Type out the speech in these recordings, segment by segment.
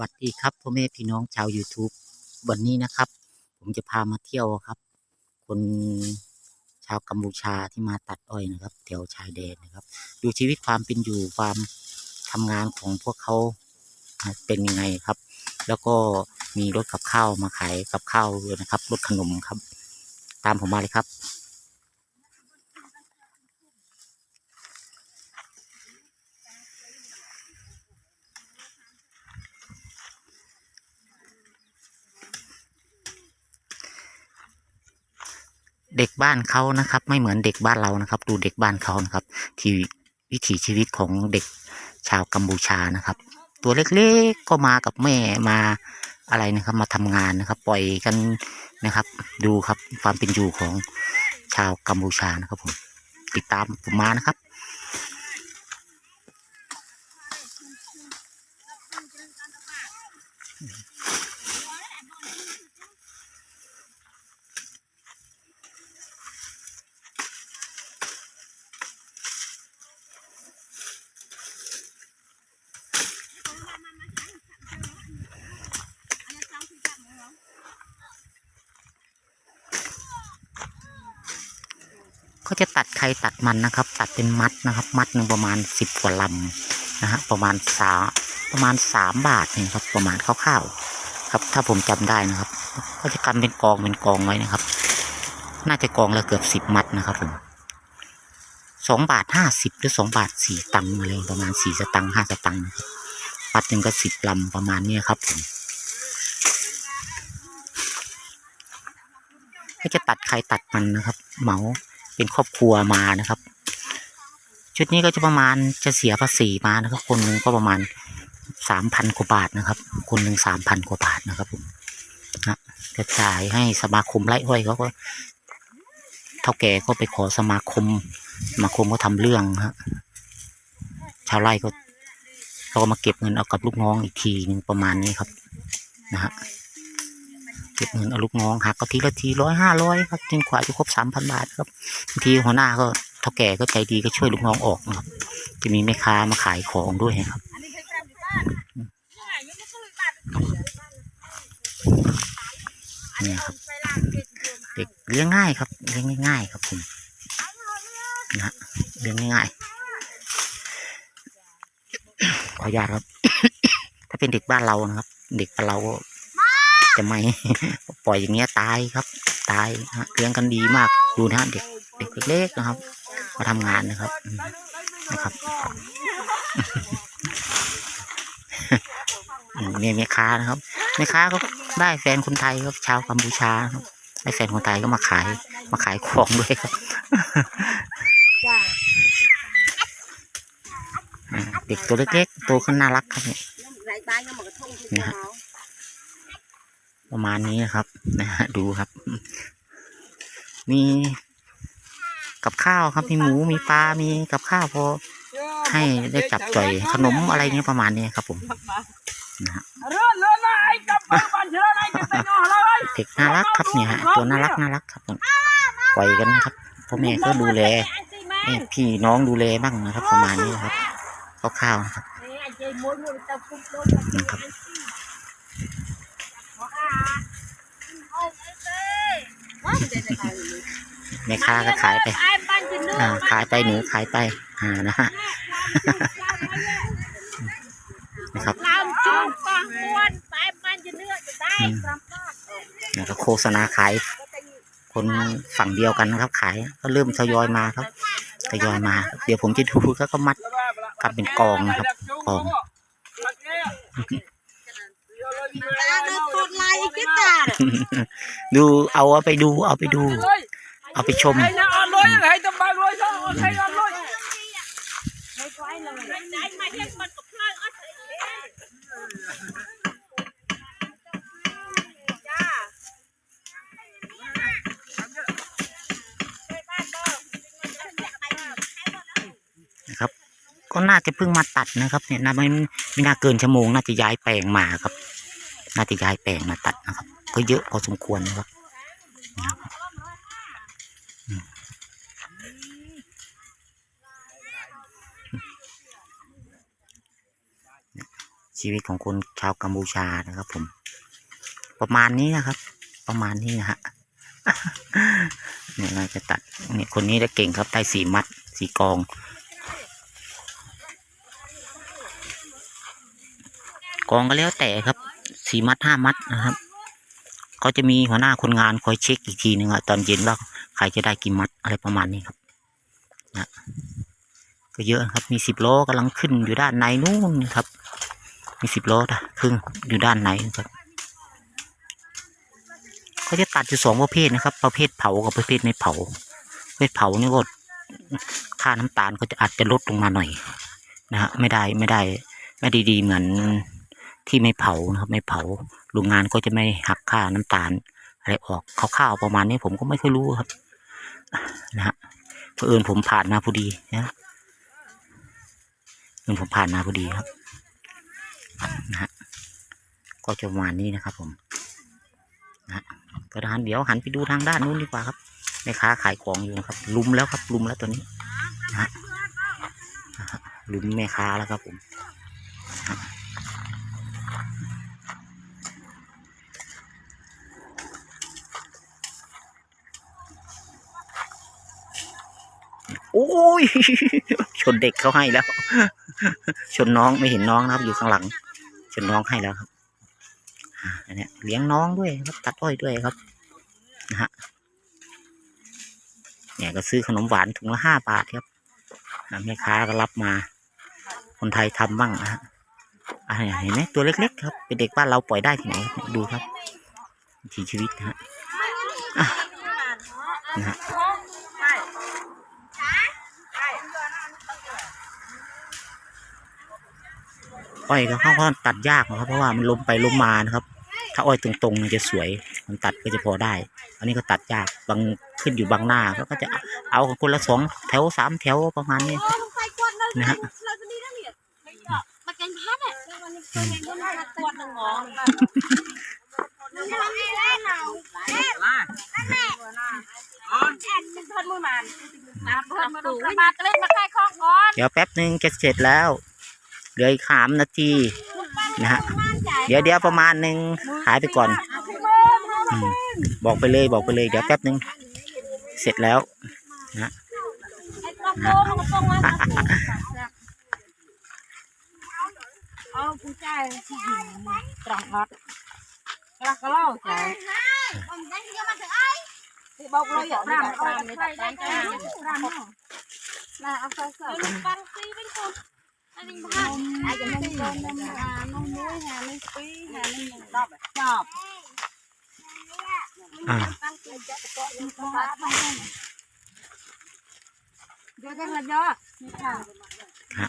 วัสดีครับพ่อแม่พี่น้องชาว YouTube วันนี้นะครับ ผมจะพามาเที่ยวครับ คนชาวกัมพูชาที่มาตัดอ้อยนะครับแถวชายแดนนะครับ ดูชีวิตความเป็นอยู่ความทำงานของพวกเขาอ่าเป็นยังไงครับ แล้วก็มีรถกับข้าวมาขายกับข้าวด้วยนะครับรถขนมครับ ตามผมมาเลยครับ เด็กบ้านเขานะครับ ไม่เหมือนเด็กบ้านเรานะครับ ดูเด็กบ้านเขานะครับ ที่วิถีชีวิตของเด็กชาวกัมพูชานะครับ ตัวเล็กๆก็มากับแม่มาอะไรนะครับ มาทำงานนะครับ ปล่อยกันนะครับ ดูครับความเป็นอยู่ของชาวกัมพูชานะครับผมติดตามผมมานะครับ ก็จะตัดใครตัดมันนะครับ ตัดเป็นมัดนะครับ มัดหนึ่งประมาณสิบกว่าลำนะฮะประมาณสาประมาณสามบาทนี่ครับ ประมาณคร่าวๆครับ ถ้าผมจำได้นะครับ ก็จะกำเป็นกองเป็นกองไว้นะครับ น่าจะกองละเกือบสิบมัดนะครับผมสองบาทห้าสิบหรือสองบาทสี่ตังค์อะไรประมาณสี่สตังค์ห้าสตังค์นะครับมัดหนึ่งก็สิบลำประมาณเนี้ครับผมก็จะตัดใครตัดมันนะครับ เหมา เป็นครอบครัวมานะครับ ชุดนี้ก็จะประมาณจะเสียภาษีมานะครับ คนหนึ่งก็ประมาณสามพันกว่าบาทนะครับ คนหนึ่งสามพันกว่าบาทนะครับผมนะจะจ่ายให้สมาคมไร่อ้อยเขาก็เท่าแก่ก็ไปขอสมาคมสมาคมก็ทำเรื่องฮะชาวไร่ก็เขาก็มาเก็บเงินเอากับลูกน้องอีกทีหนึ่งประมาณนี้ครับนะฮะ เก็บเงินเอาลูกน้องหักก็ทีละทีร้อยห้าร้อยครับจนกว่าจะครบสามพันบาทครับบางทีหัวหน้าก็เท่าแก่ก็ใจดีก็ช่วยลูกน้องออกนะครับ จะมีแม่ค้ามาขายของด้วยครับเนี่ยครับเด็กเลี้ยงง่ายครับเลี้ยงง่าย ๆ ครับผมนะฮะเลี้ยงง่ายๆขออนุญาตครับ ถ้าเป็นเด็กบ้านเรานะครับ เด็กบ้านเราก็ จะไม่ปล่อยอย่างเงี้ยตายครับ ตายฮะเลี้ยงกันดีมากดูนะฮะเด็กเด็กเล็กๆนะครับ มาทำงานนะครับอืมนะครับอืมเนี่ยแม่ค้านะครับแม่ค้าก็ได้แฟนคนไทยครับชาวกัมพูชาครับได้แฟนคนไทยก็มาขาย มาขายของด้วยครับอ่าเด็กตัวเล็กๆโตขึ้นน่ารักครับเนี่ยนะฮะ ประมาณนี้นะครับ นะฮะดูครับ มีกับข้าวครับมีหมูมีปลา มีกับข้าวพอให้ได้จับจ่อยขนมอะไรเงี้ยประมาณนี้ครับผมนะฮะเด็กน่ารักครับเนี่ยฮะตัวน่ารักน่ารักครับผมปล่อยกันนะครับพ่อแม่ก็ดูแลให้พี่น้องดูแลบ้างนะครับ ประมาณนี้ครับคร่าวๆนะครับนะครับ แม่ค้าก็ขายไปอ่าขายไปหนูขายไป อ่านะฮะนะครับ làm chung con quan phải ban cho nữa cho tay Ừ. แล้วก็โฆษณาขาย คนฝั่งเดียวกันนะครับ ขายก็เริ่มทยอยมาครับทยอยมา เดี๋ยวผมจะดูแล้วก็มัดกันเป็นกองนะครับกอง nó cột lại cái ta ดูเอาเอาไปดูเอาไปดู เอาไปชม Hay nó ăn lối hay tầm ba lối sao hay ăn lối đánh mà hết mình cục lơi ở đây นะครับ ก็น่าจะเพิ่งมาตัดนะครับ เนี่ยน่าไม่ไม่น่าเกินชั่วโมงน่าจะย้ายแปลงมาครับ น่าจะย้ายแปลงมาตัดนะครับ ก็เยอะพอสมควรนะครับนะชีวิตของคนชาวกัมพูชานะครับผม ประมาณนี้นะครับ ประมาณนี้นะฮะเนี่ยเราจะตัดเนี่ยคนนี้จะเก่งครับได้สีมัดสีกองกองก็แล้วแต่ครับ สี่มัดห้ามัดนะครับเขาจะมีหัวหน้าคนงานคอยเช็คอีกทีหนึ่งอะตอนเย็นว่าใครจะได้กี่มัดอะไรประมาณนี้ครับนะก็เยอะครับ มีสิบโลกำลังขึ้นอยู่ด้านในนู่นครับ มีสิบโลนะครึ่งอยู่ด้านในครับเขาจะตัดอยู่สองประเภทนะครับ ประเภทเผากับประเภทไม่เผาประเภทเผานี่ก็ค่าน้ำตาลก็จะอาจจะลดลงมาหน่อยนะฮะไม่ได้ไม่ได้ ไม่ด้ดีเหมือน ที่ไม่เผานะครับ ไม่เผาโรงงานก็จะไม่หักค่าน้ำตาลอะไรออกคร่าวๆประมาณนี้ผมก็ไม่ค่อยรู้ครับนะฮะเผอิญผมผ่านมาพอดีนะเอิญผมผ่านมาพอดีครับนะฮะก็จะประมาณนี้นะครับ ผมนะฮะก็ทานเดี๋ยวหันไปดูทางด้านนู้นดีกว่าครับแม่ค้าขายของอยู่นะครับ ลุมแล้วครับ ลุมแล้วตัวนี้นะฮะนะฮะลุมแม่ค้าแล้วครับผม โอ้ยชนเด็กเขาให้แล้ว ชนน้องไม่เห็นน้องนะครับ อยู่ข้างหลัง ชนน้องให้แล้วครับอันเนี้เลี้ยงน้องด้วยครับตัดอ้อยด้วยครับนะฮะเนี่ยก็ซื้อขนมหวานถุงละห้าบาทครับอ่าแม่ค้าก็รับมา คนไทยทำบ้างนะฮะเห็นไหมตัวเล็ก ๆ ครับ เป็นเด็กบ้านเราปล่อยได้ที่ไหนดูครับชีวิตนะฮะนะฮะ อ้อยก็เขาก็ตัดยากนะครับ เพราะว่ามันล้มไปล้มมานะครับ ถ้าอ้อยตรงๆมันจะสวย มันตัดก็จะพอได้ อันนี้ก็ตัดยากบางขึ้นอยู่บางหน้าก็ก็จะเอาคนละสองแถวสามแถวประมาณนี้ครับนะฮะมาแกงพัดอะวันนี้แกงพัดขวดหนึ่งหงอมันทำให้ได้หนาวแม่แม่แม่พัดมือมันนะพัดมือมาเล่นมาใกล้คลองก่อนเดี๋ยวแป๊บหนึ่งจะเสร็จแล้ว เหลืออีกสามนาทีนะฮะเดี๋ยวเดี๋ยวประมาณหนึ่งหายไปก่อนอืมบอกไปเลยบอกไปเลยเดี๋ยวแป๊บหนึ่งเสร็จแล้วเอาผู้ชายที่หินตรังรัดรักก็เล่าใจบอกเลยอย่าร่ำร่ำเลยแต่ใจใจร่ำน่าเอาใส่ใส่ปังซีเป็นคนอันนี้บ้านอาจจะไม่โดนน้ำหาน้องมุ้ยหาน้องปีหาน้องตอบตอบอ่าเดี๋ยว จะมาย่อนี่ค่ะฮะ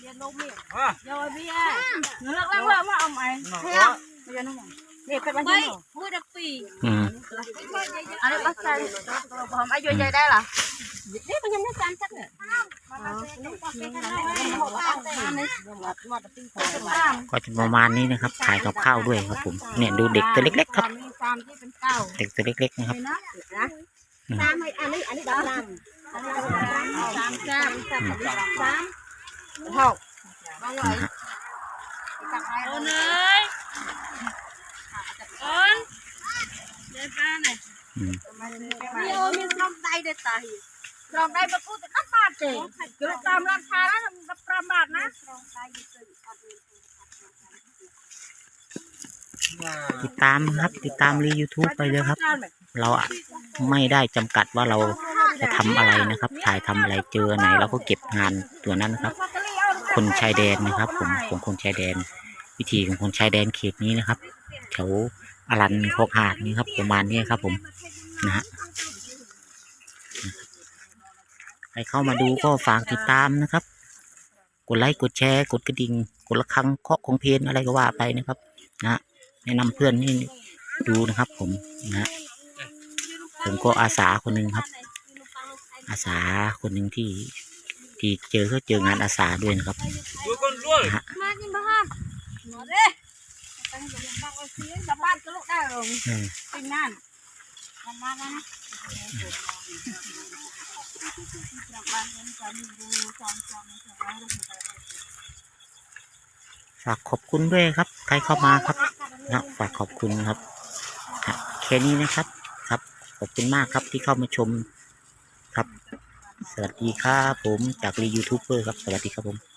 เรียนลงเมียอะย่อเบี้ยเนื้อเล่าเล่ามาเอาไหมเฮ้ยเรียนน้องเด็กเป็นบ้านยี่ห้อมือดักปีอืมอันนี้ก็ใส่หอมอายุใหญ่ได้ห รอนี่มันยังไม่จานสักเนี่ยก็จะประมาณนี้นะครับถ่ายกับข้าวด้วยครับผม เนี่ยดูเด็กตัวเล็ก ๆ ครับมีตามที่เป็นเก้าเด็กตัวเล็กๆนะครับ นะสามอันนี้อันนี้ดำดำอันนี้สามสามสามสามหกบางเลยโอนเลยโอนเดี๋ยวป้าหน่อยอืม มีโอมีลำไส้เด็ดตาหิ ลำไส้ประตูแต่ก็ปาดเจ๋งเกิดตามราคาแล้วทำประมาทนะติดตามครับติดตามรี YouTube ไปเลยครับ เราอะไม่ได้จำกัดว่าเราจะทำอะไรนะครับ ถ่ายทำอะไรเจอไหนเราก็เก็บงานตัวนั้นนะครับ คนชายแดนนะครับผมของคนชายแดน วิธีของคนชายแดนเขตนี้นะครับแถวอรันโคกหาดนี่ครับประมาณนี้ครับผมนะฮะ ครเข้ามาดูก็ฝากติดตามนะครับ กดไลค์กดแชร์กดกระดิ่งกดละครังเคาะของเพลงอะไรก็ว่าไปนะครับนะฮะแนะนำเพื่อนนี่ดูนะครับ ผมนะฮะผมก็อาสาคนหนึ่งครับ อาสาคนหนึ่งที่ที่เจอก็เจองานอาสาด้วยนะครับดูคนรวยนะฮะมากินบ้านหมดเลยตั้งแต่ยังบ้านก็เสียกลับบ้านก็ลุกได้ลงอืม ฝากขอบคุณด้วยครับ ใครเข้ามาครับนะฝากขอบคุณครับแค่นี้นะครับครับ ขอบคุณมากครับที่เข้ามาชมครับ สวัสดีครับผมจากรียูทูบเบอร์ครับ สวัสดีครับผม